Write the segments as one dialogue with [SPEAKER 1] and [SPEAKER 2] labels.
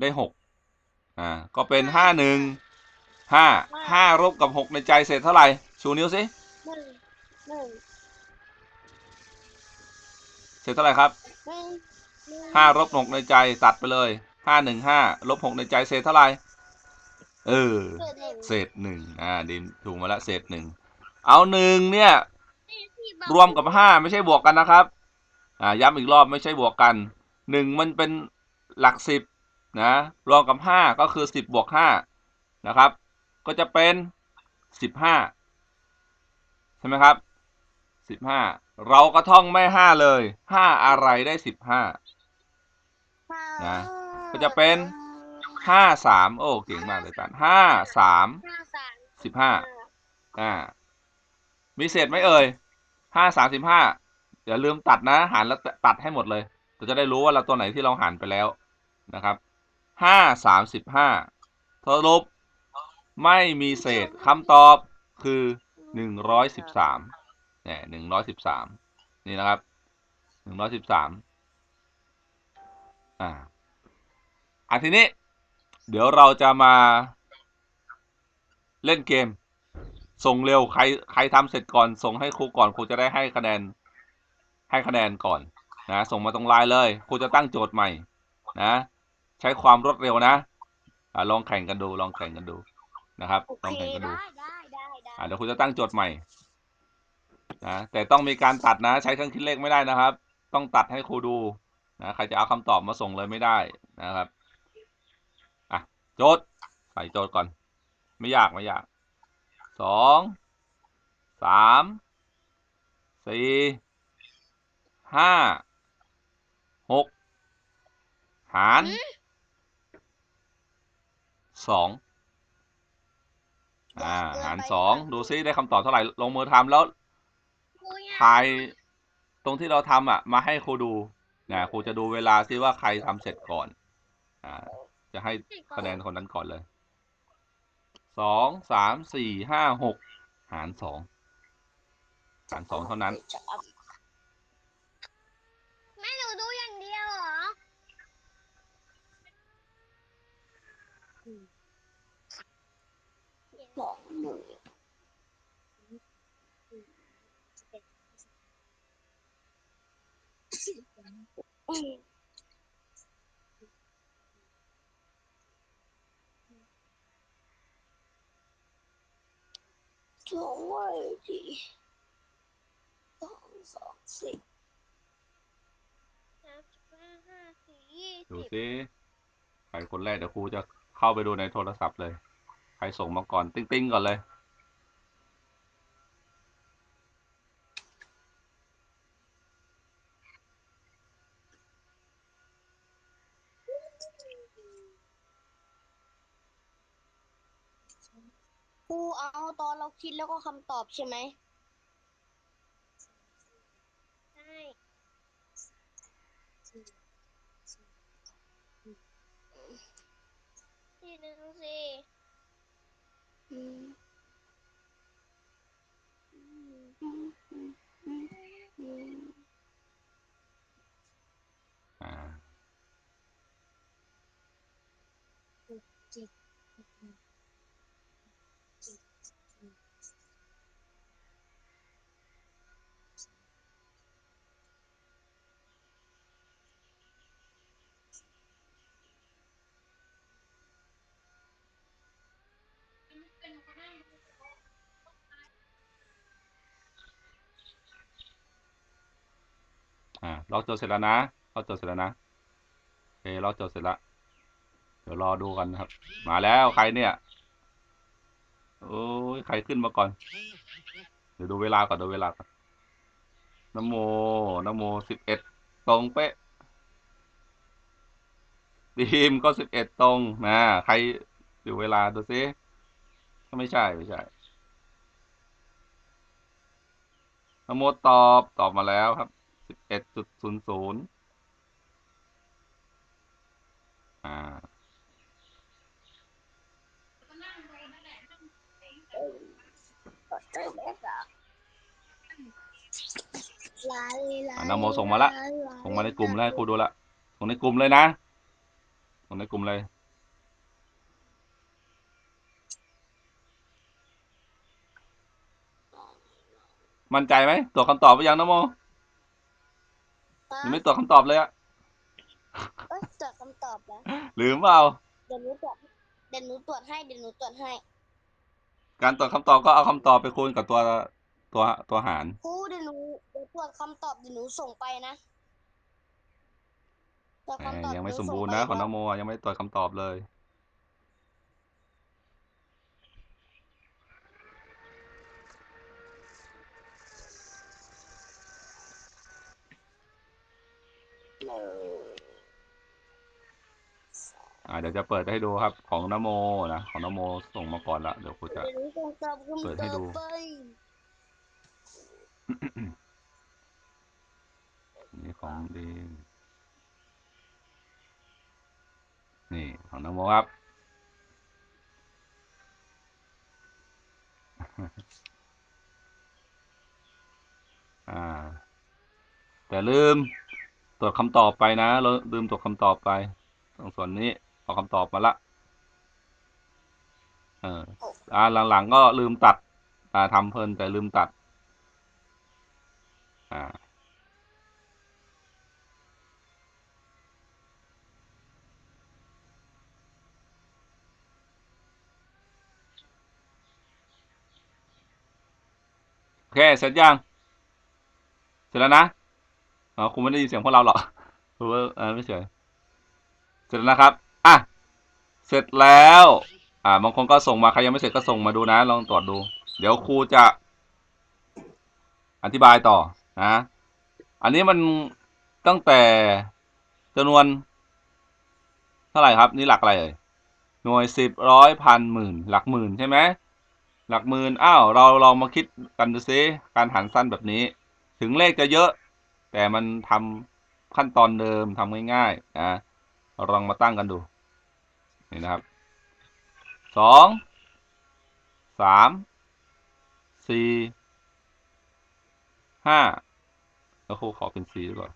[SPEAKER 1] ได้หกอ่า ก็เป็นห้าหนึ่งห้าห้ารบกับหกในใจเศษเท่าไหร่ ชูนิ้วสิ
[SPEAKER 2] หนึ่งหนึ่ง
[SPEAKER 1] เศษเท่าไหร่ครับ
[SPEAKER 2] หนึ่งหนึ่ง
[SPEAKER 1] ห้ารบหกในใจตัดไปเลยห้าหนึ่งห้าลบหกในใจเศษเท่าไหร่ เออ
[SPEAKER 2] เกิดหนึ่ง
[SPEAKER 1] เศษหนึ่งอ่าดิมถูกมาแล้วเศษหนึ่งเอาหนึ่งเนี่ย รวมกับห้าไม่ใช่บวกกันนะครับ อ่าย้ำอีกรอบไม่ใช่บวกกันหนึ่งมันเป็นหลักสิบ นะรวมกับห้าก็คือสิบบวกห้านะครับ ก็จะเป็นสิบห้าใช่ไหมครับสิบห้าเราก็ท่องไม่ห้าเลยห้าอะไรได้สิบห้านะ ก็จะเป็นห้าสามโอ้ เก่งมากเลยตันห้าสาม
[SPEAKER 2] ห้าสาม
[SPEAKER 1] สิบห้าอ่า มีเศษไหมเอ่ยห้าสามสิบห้าอย่าลืมตัดนะ หารแล้วตัดให้หมดเลย เราจะได้รู้ว่าเราตัวไหนที่เราหารไปแล้วนะครับ ห้าสามสิบห้าสรุปไม่มีเศษคำตอบคือหนึ่งร้อยสิบสามเนี่ยหนึ่งร้อยสิบสามนี่นะครับหนึ่งร้อยสิบสามอ่าอันทีนี้ เดี๋ยวเราจะมาเล่นเกม ส่งเร็วใครใครทำเสร็จก่อน ส่งให้ครูก่อนครูจะได้ให้คะแนน ให้คะแนนก่อนนะ ส่งมาตรงไลน์เลยครูจะตั้งโจทย์ใหม่ นะ ใช้ความรวดเร็วนะอะลองแข่งกันดู ลองแข่งกันดูนะครับ
[SPEAKER 2] โอ
[SPEAKER 1] ลอง
[SPEAKER 2] เค
[SPEAKER 1] แข่งกันดู
[SPEAKER 2] ได้ได้ได้ได้
[SPEAKER 1] อะเดี๋ยวครูจะตั้งโจทย์ใหม่นะแต่ต้องมีการตัดนะ ใช้เครื่องคิดเลขไม่ได้นะครับ ต้องตัดให้ครูดูนะใครจะเอาคำตอบมาส่งเลยไม่ได้นะครับอะโจทย์ใส่โจทย์ก่อน ไม่ยากไม่ยากสองสามสี่ห้าหกหาร สองอ่าหารสองดูซิได้คำตอบเท่าไหร่ ลงมือทำแล้ว
[SPEAKER 2] ครูอยาก
[SPEAKER 1] ถ่ายตรงที่เราทำอะ มาให้ครูดูนะครูจะดูเวลาซิว่าใครทำเสร็จก่อน อ่า จะให้คะแนนคนนั้นก่อนเลยสองสามสี่ห้าหกหารสองหารสองเท่านั้น
[SPEAKER 2] ไม่หนูดูอย่างเดียวเหรอ สองหนึ่งสองวันดีสองสองสี่สามสิบห้าห้าสี่ยี่
[SPEAKER 1] ดู
[SPEAKER 2] สิบ
[SPEAKER 1] ซิใครคนแรกเดี๋ยวครูจะ เข้าไปดูในโทรศัพท์เลย ใครส่งมาก่อน ติ้งๆก่อนเลย
[SPEAKER 2] ครูเอาตอนเราคิดแล้วก็คำตอบใช่ไหม สี่หนึ่งสี่อืมอืมอืมอืมอืมอืม
[SPEAKER 1] อ่า อ่า เราจดเสร็จแล้วนะ เราจดเสร็จแล้วนะโอเคเราจดเสร็จแล้วเดี๋ยวรอดูกันนะครับ มาแล้วใครเนี่ย โอ้ยใครขึ้นมาก่อน เดี๋ยวดูเวลาก่อนดูเวลาก่อนนโมนโมสิบเอ็ดตรงเป๊ะดีมก็สิบเอ็ดตรงนะใครดูเวลาดูซิก็ไม่ใช่ไม่ใช่นโมตอบตอบมาแล้วครับ สิบเอ็ดจุดศูนย์ศูนย์อ่าอะนโมส่งมาละ ส่งมาในกลุ่มแล้วให้ครูดูละ ส่งในกลุ่มเลยนะโอส่งในกลุ่มเลย มั่นใจไหมตรวจคำตอบไปยังนะโม ยังไม่ตรวจคำตอบเลยอะ
[SPEAKER 2] เอ้ยตรวจคำตอบแล้ว
[SPEAKER 1] ลืมเปล่า
[SPEAKER 2] เดี๋ยวหนูตรวจเดี๋ยวหนูตรวจให้เดี๋ยวหนูตรวจให้
[SPEAKER 1] การตรวจคำตอบก็เอาคำตอบไปคูณกับตัวตัวตัวหาร
[SPEAKER 2] ครูเดี๋ยวหนูเดี๋ยวตรวจคำตอบเดี๋ยวหนูส่งไปนะตรวจ
[SPEAKER 1] แหม
[SPEAKER 2] คำตอบ
[SPEAKER 1] ยังไม่
[SPEAKER 2] เดี๋ว
[SPEAKER 1] สม
[SPEAKER 2] ส่
[SPEAKER 1] บูรณ์
[SPEAKER 2] ไป
[SPEAKER 1] นะ ของน้องโมอะยังไม่ตรวจคำตอบเลย
[SPEAKER 2] หนึ่ง
[SPEAKER 1] อ่าเดี๋ยว จะเปิดให้ดูครับ ของนโมนะของนโมส่งมาก่อนละเดี๋ยวครูจะ
[SPEAKER 2] เดี๋ยวหนูส่งตอบคำ
[SPEAKER 1] เปิดให้
[SPEAKER 2] ต
[SPEAKER 1] ดู
[SPEAKER 2] อบไป
[SPEAKER 1] นี่ของดีมนี่ของนโมครับอ่า แต่ลืมตรวจคำตอบไปนะเราลืมตรวจคำตอบไปตรงส่วนนี้ เอาคำตอบมาละ เออ อ่า หลังๆก็ลืมตัด อ่าทำเพลินแต่ลืมตัด อ่า โอเค เสร็จยัง เสร็จแล้วนะอ๋อคุณไม่ได้ยินเสียงพวกเราหรอกเพราะว่าเออไม่เฉยเสร็จแล้วนะครับ อะ เสร็จแล้ว อ่า บางคนก็ส่งมา ใครยังไม่เสร็จก็ส่งมาดูนะ ลองตรวจดู เดี๋ยวครูจะ อธิบายต่อนะ อันนี้มันตั้งแต่จำนวน เท่าไหร่ครับ นี่หลักอะไรเอ่ย หน่วยสิบร้อยพันหมื่น หลักหมื่นใช่ไหม หลักหมื่น อ้าว เราเรามาคิดกันดูซิการหารสั้นแบบนี้ ถึงเลขจะเยอะ แต่มันทำขั้นตอนเดิมทำง่ายๆนะลองมาตั้งกันดู นี่นะครับสองสามสี่ห้าแล้วคขอเป็นสี่ดีกว่า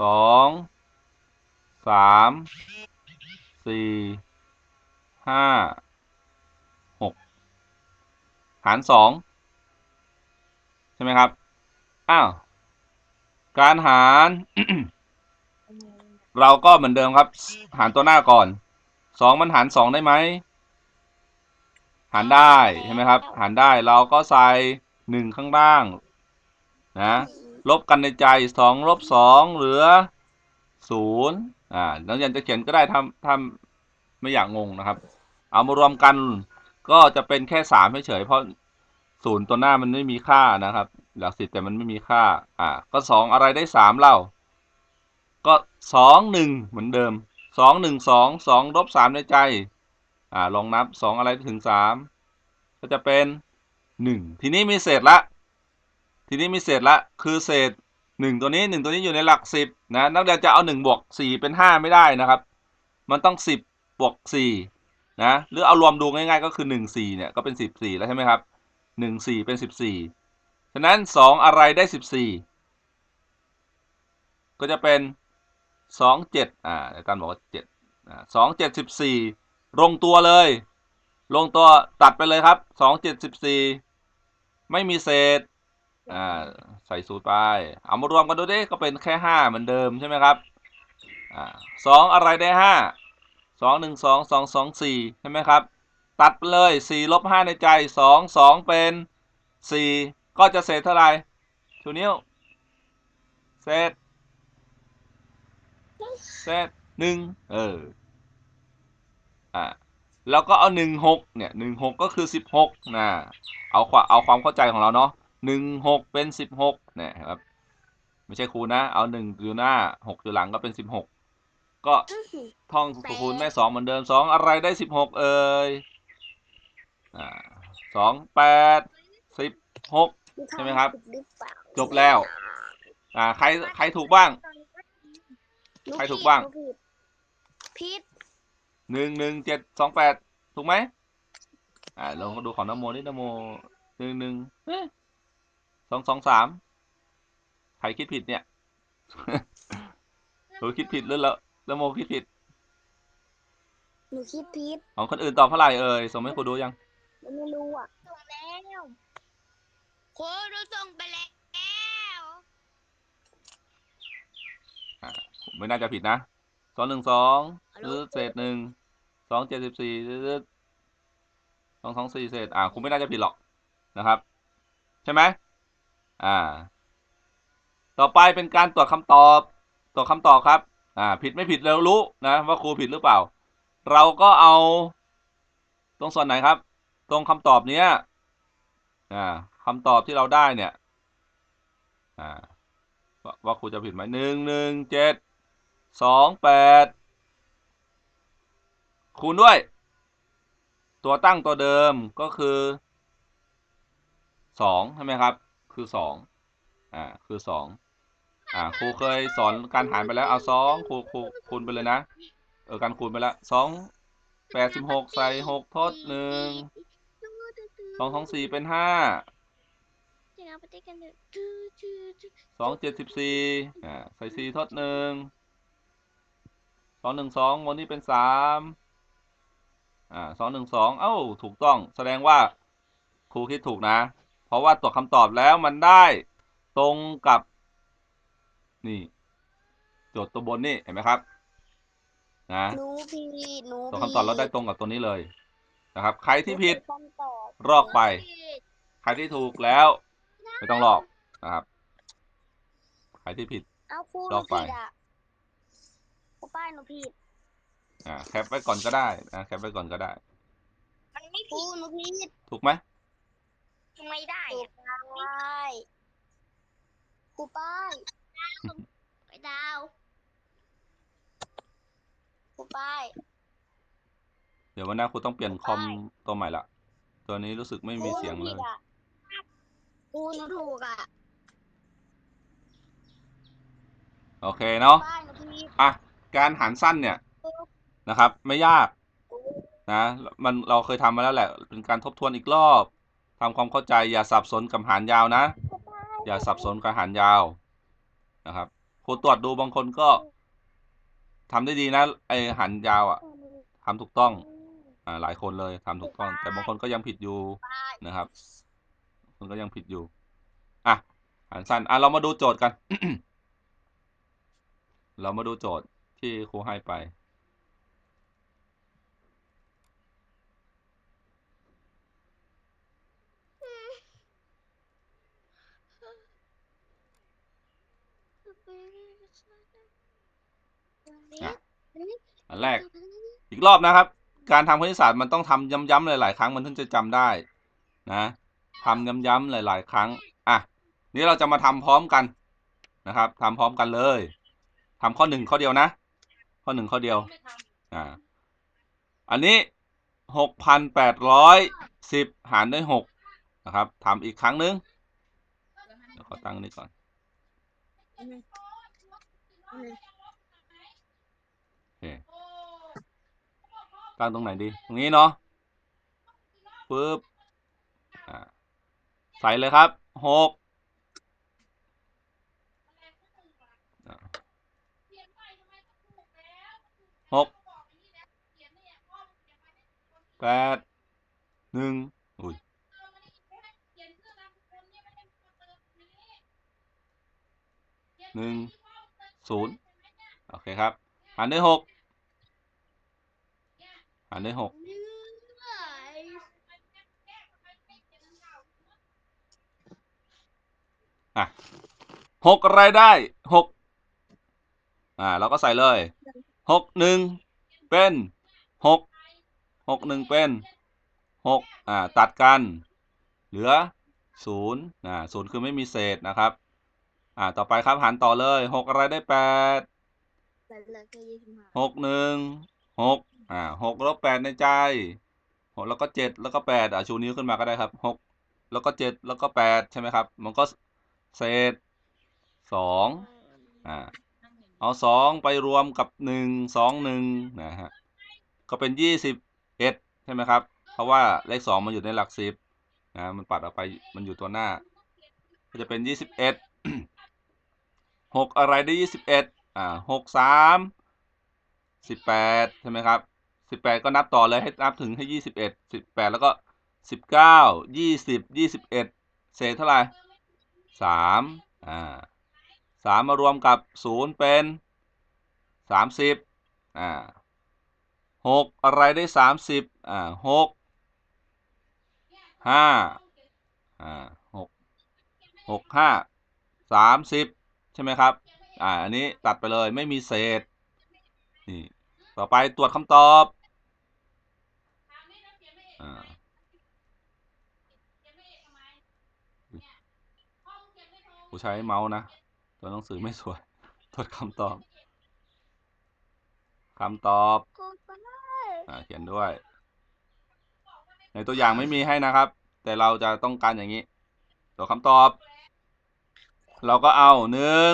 [SPEAKER 1] สองสามสี่ห้าหกหารสองใช่ไหมครับ อ้าว การหาร เราก็เหมือนเดิมครับ หารตัวหน้าก่อนสองมันหารสองได้ไหมหารได้ใช่ไหมครับ หารได้เราก็ใส่หนึ่งข้างล่างนะลบกันในใจสองลบสองเหลือศูนย์อ่านักเรียนจะเขียนก็ได้ทำทำไม่อยากงงนะครับ เอามารวมกันก็จะเป็นแค่สามเฉยเพราะศูนย์ตัวหน้ามันไม่มีค่านะครับ หลักสิบแต่มันไม่มีค่า อ่า ก็สองอะไรได้สามเล่า ก็สองหนึ่งเหมือนเดิมสองหนึ่งสองสองลบสามในใจ อ่าลองนับสองอะไรถึงสามก็จะเป็นหนึ่งทีนี้มีเศษละ ทีนี้มีเศษละ คือเศษหนึ่งตัวนี้หนึ่งตัวนี้อยู่ในหลักสิบนะนักเรียนจะเอาหนึ่งบวกสี่เป็นห้าไม่ได้นะครับ มันต้องสิบบวกสี่นะหรือเอารวมดูง่ายๆก็คือหนึ่งสี่เนี่ยก็เป็นสิบสี่แล้วใช่ไหมครับหนึ่งสี่เป็นสิบสี่ฉะนั้นสองอะไรได้สิบสี่ก็จะเป็น สองเจ็ดอ่าอาจารย์บอกว่าเจ็ดอ่าสองเจ็ดสิบสี่ลงตัวเลย ลงตัวตัดไปเลยครับสองเจ็ดสิบสี่ไม่มีเศษอ่าใส่สูตรไป เอามารวมกันดูดิก็เป็นแค่ห้าเหมือนเดิมใช่ไหมครับอ่าสองอะไรได้ห้าสองหนึ่งสองสองสองสี่ใช่ไหมครับ ตัดไปเลยสี่ลบห้าในใจสองสองเป็นสี่ก็จะเศษเท่าไหร่ชูนิ้วเศษ เศษหนึ่งเออ อ่าแล้วก็เอาหนึ่งหกเนี่ยหนึ่งหกก็คือสิบหกนะ เอาความเอาความเข้าใจของเราเนาะหนึ่งหกเป็นสิบหกเนี่ยครับไม่ใช่คูณนะ เอาหนึ่งอยู่หน้าหกอยู่หลังก็เป็นสิบหกก็ท่องคูณแม่สองเหมือนเดิมสองอะไรได้สิบหกเอ่ยอ่าสองแปดสิบหกใช่ไหมครับ
[SPEAKER 2] หรือเปล่า
[SPEAKER 1] จบแล้ว อ่าใครใครถูกบ้าง ใครถูกบ้าง
[SPEAKER 2] หนูผิดผิด
[SPEAKER 1] หนึ่งหนึ่งเจ็ดสองแปดถูกไหมอ่าลองดูของนโมนี่นโมหนึ่งหนึ่งเอ๊ะสองสองสามใครคิดผิดเนี่ยหนูคิดผิดหรือแล้วแล้วโมคิดผิด
[SPEAKER 2] หนูคิดผิด
[SPEAKER 1] ของคนอื่นตอบเท่าไหร่เอ่ยส่งให้ครูดูยัง
[SPEAKER 2] หนูไม่รู้อะส่งแล้วครูหนูส่งไปแล้ว
[SPEAKER 1] ไม่น่าจะผิดนะสองหนึ่งสองหรือเศษหนึ่งสองเจ็ดสิบสี่หรือสองสองสี่เศษอ่าคงไม่น่าจะผิดหรอกนะครับ ใช่ไหมอ่า ต่อไปเป็นการตรวจคำตอบตรวจคำตอบครับ อ่า ผิดไม่ผิดเรารู้นะว่าครูผิดหรือเปล่า เราก็เอา ตรงส่วนไหนครับ ตรงคำตอบเนี้ยอ่าคำตอบที่เราได้เนี่ยอ่าว่าว่าครูจะผิดไหมหนึ่งหนึ่งเจ็ด สองแปดคูณด้วย ตัวตั้งตัวเดิมก็คือสองใช่ไหมครับ คือสองอ่าคือสองอ่าครูเคยสอนการหารไปแล้วเอาสองครูครูคูณไปเลยนะเออการคูณไปแล้วสองแปดสิบหกใส่หกทดหนึ่งสองสองสี่เป็นห้าสองเจ็ดสิบสี่อ่าใส่สี่ทดหนึ่ง สองหนึ่งสองวันนี้เป็นสามอ่าสองหนึ่งสองเอ้าถูกต้องแสดงว่าครูคิดถูกนะ เพราะว่าตรวจคำตอบแล้วมันได้ตรงกับ นี่โจทย์ตัวบนนี่เห็นไหมครับนะ
[SPEAKER 2] หนูผิดหนู
[SPEAKER 1] ตรวจคำตอบแล้วได้ตรงกับตัวนี้เลยนะครับ ใครที่ผิด
[SPEAKER 2] คำตอบ
[SPEAKER 1] รอกไป ใครที่ถูกแล้ว ไม่ต้องลอกนะครับ ใครที่ผิด
[SPEAKER 2] เอาครูห
[SPEAKER 1] ล
[SPEAKER 2] นู
[SPEAKER 1] อกไป
[SPEAKER 2] ผิดอะ ครูป้ายหนูผิด
[SPEAKER 1] อ่าแคปไว้ก่อนก็ได้นะแคปไว้ก่อนก็ได้
[SPEAKER 2] มันไม่ผิดครูหนูผิด
[SPEAKER 1] ถูกไหม
[SPEAKER 2] ทำไมได้อะครูป้ายครูป้ายไปดาวครูป้าย
[SPEAKER 1] เดี๋ยววันหน้าครูต้องเปลี่ยนคอม
[SPEAKER 2] ได้
[SPEAKER 1] ตัวใหม่ละตัวนี้รู้สึกไม่มีเสียงเลย
[SPEAKER 2] ครูหนูถูกอะ
[SPEAKER 1] โอเคเนาะ
[SPEAKER 2] ป้ายหนูผิด
[SPEAKER 1] อะ การหารสั้นเนี่ยนะครับ ไม่ยากนะมันเราเคยทำมาแล้วแหละ เป็นการทบทวนอีกรอบทำความเข้าใจอย่าสับสนกับหารยาวนะ อย่าสับสนกับหารยาวนะครับครูตรวจดูบางคนก็ทำได้ดีนะไอหารยาวอะทำถูกต้องอ่าหลายคนเลยทำถูกต้อง แต่บางคนก็ยังผิดอยู่นะครับบางคนก็ยังผิดอยู่อะหารสั้นอะเรามาดูโจทย์กัน เรามาดูโจทย์ ที่ครูให้ไป อะ อันแรก อีกรอบนะครับ การทำคณิตศาสตร์มันต้องทำย้ำๆหลายๆครั้งมันถึงจะจำได้ นะทำย้ำๆหลาย ๆ ครั้ง อะ นี่เราจะมาทำพร้อมกันนะครับทำพร้อมกันเลยทำข้อหนึ่งข้อเดียวนะ ข้อหนึ่งข้อเดียว อ่า อันนี้หกพันแปดร้อยสิบหารด้วยหกนะครับทำอีกครั้งหนึงเดี๋ยวขอตั้งนี้ก่อน โอเค ตั้งตรงไหนดี ตรงนี้เนาะปึ๊บ อ่า ใส่เลยครับหกอ่าหก แปดหนึ่งอุ้ยหนึ่งศูนย์โอเคครับหารด้วยหกหารด้วยหกอะหกอะไรได้หกอ่า เราก็ใส่เลยหกหนึ่งเป็นหก หกหนึ่งเป็นหกอ่าตัดกัน เหลือศูนย์อ่าศูนย์คือไม่มีเศษนะครับอ่าต่อไปครับหารต่อเลยหกอะไรได้แปดหกหนึ่งหกอ่าหกลบแปดในใจหกแล้วก็เจ็ดแล้วก็แปดอ่าชูนิ้วขึ้นมาก็ได้ครับหกแล้วก็เจ็ดแล้วก็แปดใช่ไหมครับ มันก็เศษสองอ่าเอาสองไปรวมกับหนึ่งสองหนึ่งนะฮะก็เป็นยี่สิบ เอ็ดใช่ไหมครับ เพราะว่าเลขสองมันอยู่ในหลักสิบนะมันปัดออกไปมันอยู่ตัวหน้า ก็จะเป็นยี่สิบเอ็ดหกอะไรได้ยี่สิบเอ็ดอ่าหกสามสิบแปดใช่ไหมครับสิบแปดก็นับต่อเลยให้นับถึงให้ยี่สิบเอ็ดสิบแปดแล้วก็สิบเก้ายี่สิบยี่สิบเอ็ดเศษเท่าไหร่สามอ่าสามมารวมกับศูนย์เป็นสามสิบอ่า หกอะไรได้สามสิบอ่าหกห้าอ่าหกหกห้าสามสิบใช่ไหมครับ อ่า อันนี้ตัดไปเลยไม่มีเศษ นี่ ต่อไปตรวจคำตอบ อ่าผู้ใช้เมาส์นะ ตัวหนังสือไม่สวย ตรวจคำตอบ คำตอบ
[SPEAKER 2] ครูก็ได้
[SPEAKER 1] อ่าเขียนด้วย ในตัวอย่างไม่มีให้นะครับ แต่เราจะต้องการอย่างนี้ ตัวคำตอบ เราก็เอาหนึ่ง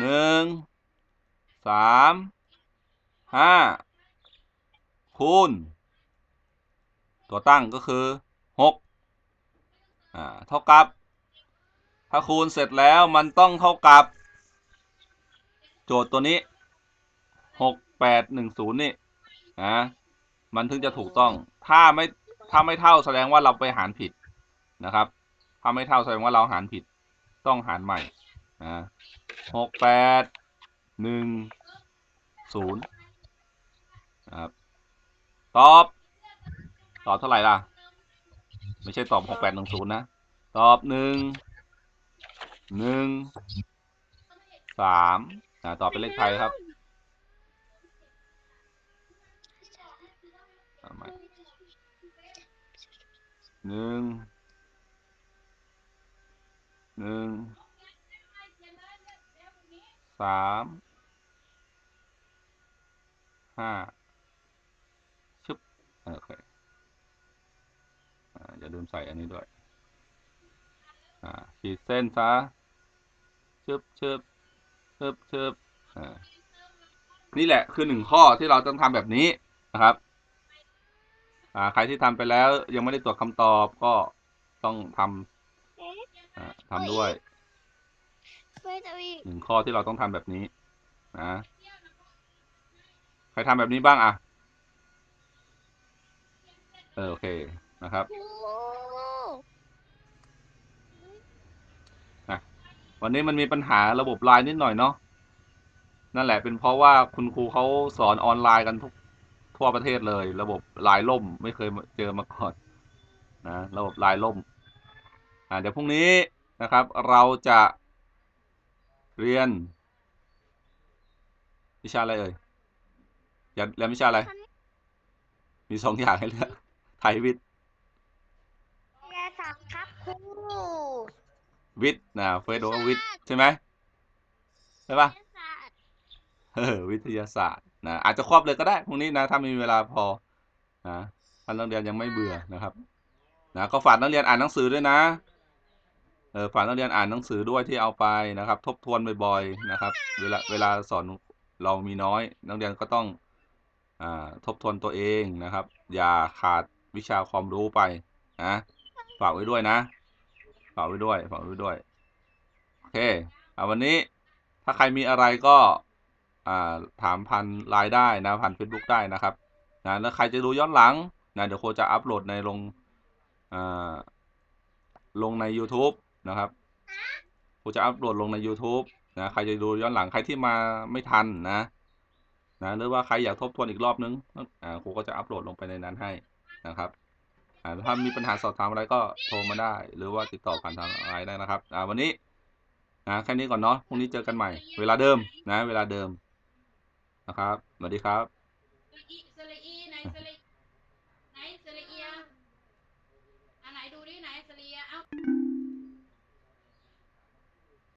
[SPEAKER 1] หนึ่งสามห้าคูณ ตัวตั้งก็คือหกอ่าเท่ากับ ถ้าคูณเสร็จแล้วมันต้องเท่ากับ โจทย์ตัวนี้ หกแปดหนึ่งศูนย์นี่นะมันถึงจะถูกต้อง ถ้าไม่ถ้าไม่เท่าแสดงว่าเราไปหารผิดนะครับ ถ้าไม่เท่าแสดงว่าเราหารผิด ต้องหารใหม่นะหกแปดหนึ่งศูนย์ครับตอบ ตอบเท่าไหร่ล่ะ ไม่ใช่ตอบหกแปดหนึ่งศูนย์นะ ตอบหนึ่งหนึ่งสามตอบเป็นเลขไทยครับ เอาใหม่หนึ่งหนึ่งสามห้าชึบโอเคอ่าอย่าลืมใส่อันนี้ด้วยขีดเส้นซะชึบชึบชึบชึบอ่านี่แหละคือหนึ่งข้อที่เราต้องทำแบบนี้นะครับ อ่าใครที่ทำไปแล้วยังไม่ได้ตรวจคำตอบก็ต้องทำ
[SPEAKER 2] เอ๊ะ
[SPEAKER 1] อ่าทำด้วย
[SPEAKER 2] ไม่จะมี
[SPEAKER 1] หนึ่งข้อที่เราต้องทำแบบนี้นะใครทำแบบนี้บ้างอะเออโอเคนะครับ
[SPEAKER 2] ครู
[SPEAKER 1] วันนี้มันมีปัญหาระบบไลน์นิดหน่อยเนาะนั่นแหละเป็นเพราะว่าคุณครูเขาสอนออนไลน์กันทุก ทั่วประเทศเลย ระบบไลน์ล่มไม่เคยเจอมาก่อนนะระบบไลน์ล่มอ่าเดี๋ยวพรุ่งนี้นะครับ เราจะเรียน วิชาอะไรเอ่ยอยากเรียนวิชาอะไร มีสองอย่างให้เลือกไทยวิทย์
[SPEAKER 2] แย่สังครับครู
[SPEAKER 1] วิทย์นะเฟซบอกว่าวิทย์ใช่ไหมใช่ปะ
[SPEAKER 2] วิทยาศาสตร์
[SPEAKER 1] เออวิทยาศาสตร์ นะอาจจะครอบเลยก็ได้พรุ่งนี้นะถ้ามีเวลาพอนะท่านนักเรียนยังไม่เบื่อนะครับนะก็ฝากนักเรียนอ่านหนังสือด้วยนะเออฝากนักเรียนอ่านหนังสือด้วยที่เอาไปนะครับ ทบทวนบ่อยๆนะครับ เวลาเวลาสอนเรามีน้อย นักเรียนก็ต้องอ่าทบทวนตัวเองนะครับ อย่าขาดวิชาความรู้ไปนะฝากไว้ด้วยนะฝากไว้ด้วยฝากไว้ด้วยโอเคอ่าวันนี้ถ้าใครมีอะไรก็ ถามพันไลน์ได้นะพัน Facebook ได้นะครับนะแล้วใครจะดูย้อนหลังนะเดี๋ยวโคจะอัปโหลดในลงอ่าลงใน YouTube นะครับโคจะอัปโหลดลงใน YouTube นะใครจะดูย้อนหลังใครที่มาไม่ทันนะนะหรือว่าใครอยากทบทวนอีกรอบนึงอ่าครูก็จะอัปโหลดลงไปในนั้นให้นะครับอ่าถ้ามีปัญหาสอบถามอะไรก็โทรมาได้ หรือว่าติดต่อผ่านทางไลน์ได้นะครับอ่าวันนี้นะแค่นี้ก่อนเนาะพรุ่งนี้เจอกันใหม่ เวลาเดิมนะ เวลาเดิม นะครับสวัสดีครับ
[SPEAKER 3] สระอีสระอีไหนสระ